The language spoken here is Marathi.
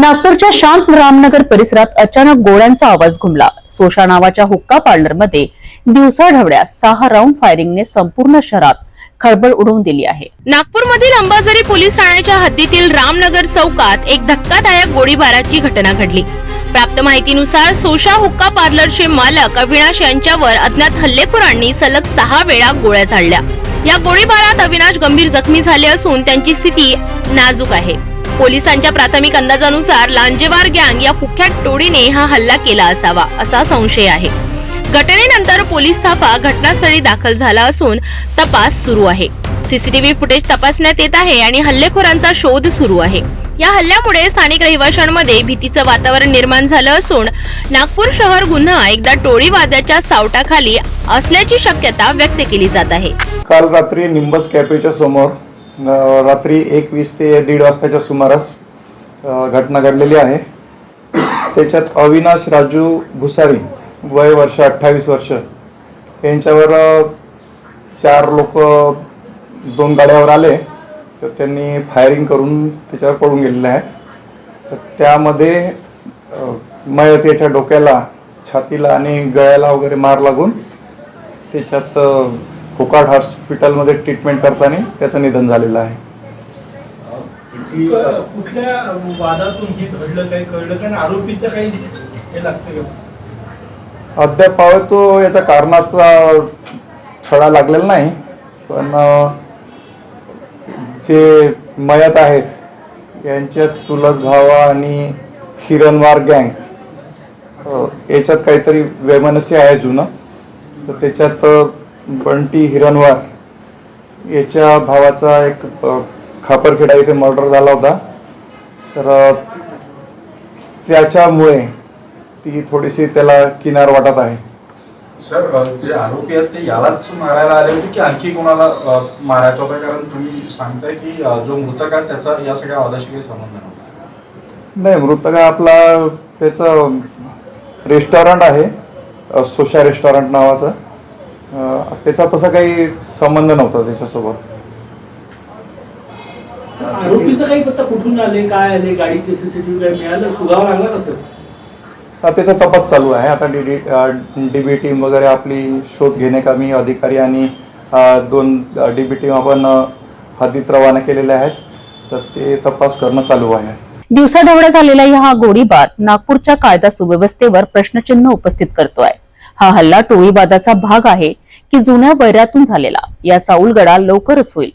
नागपूरच्या शांत रामनगर परिसरात अचानक गोळ्यांचा आवाज घुमला. सोशा नावाच्या हुक्का पार्लरमध्ये दिवसाढवळ्या सहा राऊंड फायरिंगने संपूर्ण शहरात खळबळ उडवून दिली आहे. नागपूरमधील अंबाझरी पोलीस ठाण्याच्या हद्दीतील रामनगर चौकात एक धक्कादायक गोळीबाराची घटना घडली. प्राप्त माहितीनुसार सोशा हुक्का पार्लरचे मालक अविनाश यांच्यावर अज्ञात हल्लेखोरांनी सलग सहा वेळा गोळ्या झाडल्या. या गोळीबारात अविनाश गंभीर जखमी झाले असून त्यांची स्थिती नाजूक आहे. पोलिसांच्या प्राथमिक अंदाजानुसार लांजेवार गँग या कुख्यात टोळीने हा हल्ला केला असावा असा संशय आहे. घटनेनंतर पोलीस थापा घटनास्थळी दाखल झाला असून तपास सुरू आहे. सीसीटीव्ही फुटेज तपासण्यात येत आहे आणि हल्लेखोरांचा शोध सुरू आहे. या हल्ल्यामुळे स्थानिक रहिवाशांमध्ये भीतीचं वातावरण निर्माण झालं असून नागपूर शहर गुन्हा एकदा टोळीवाद्याच्या सावटाखाली असल्याची शक्यता व्यक्त केली जात आहे. काल रात्री निंबस कॅफेच्या समोर रात्री एक वीस ते दीड वाजताच्या सुमारास घटना घडलेली आहे. त्याच्यात अविनाश राजू भुसारी वय वर्ष अठ्ठावीस वर्ष. यांच्यावर चार लोक दोन गाड्यावर आले. तर त्यांनी फायरिंग करून त्याच्यावर पळून गेलेले आहेत. तर त्यामध्ये मयत याच्या डोक्याला छातीला आणि गळ्याला वगैरे मार लागून त्याच्यात अ, होकाट हॉस्पिटलमध्ये ट्रीटमेंट करताना त्याचं निधन झालेलं आहे. क- कुठल्या वादातून हे घडलं काही कळलं? का आणि आरोपीचं काही हे लागतं का अद्याप तो याच्या कारणाचा छडा लागलेला नाही पण जे मयत आहेत यांच्यात चुलत भावा आणि हिरणवार गँग याच्यात काहीतरी वैमनस्य आहे जुनं. तर त्याच्यात बंटी हिरणवार याच्या भावाचा एक खापरखेडा इथे मर्डर झाला होता. तर त्याच्यामुळे ती थोडीशी त्याला किनार वाटत आहे. सर जे आरोपी आहेत ते यालाच मारायला आले होते की आणखी कोणाला मारायचं होतं? कारण तुम्ही सांगताय की जो मृतक आहे त्याचा या सगळ्या वादाशी काही संबंध नव्हता. नाही मृतक आपला त्याचं रेस्टॉरंट आहे. सोशा रेस्टॉरंट नावाचं. त्याचा तसा काही संबंध नव्हता त्याच्यासोबत. आरोपीचं काही पत्ता कुठून आले काय आले गाडीचे सीसीटीव्ही काय मिळालं? सुगावं लागला कसं त्याचा तपास चालू आहे. आता D D D B team वगैरे आपली शोध घेण्याकामी अधिकारी आणि दोन डी बी टीम आपण हद्दीत रवाना केलेले आहेत. तर ते तपास करणं चालू आहे. दिवसाढवळ्या झालेला हा गोळीबार नागपूरच्या कायदा सुव्यवस्थेवर प्रश्नचिन्ह उपस्थित करतोय. हा हल्ला टोळीवादाचा भाग आहे की जुन्या वैरातून झालेला. या साऊलगडा लवकरच होईल.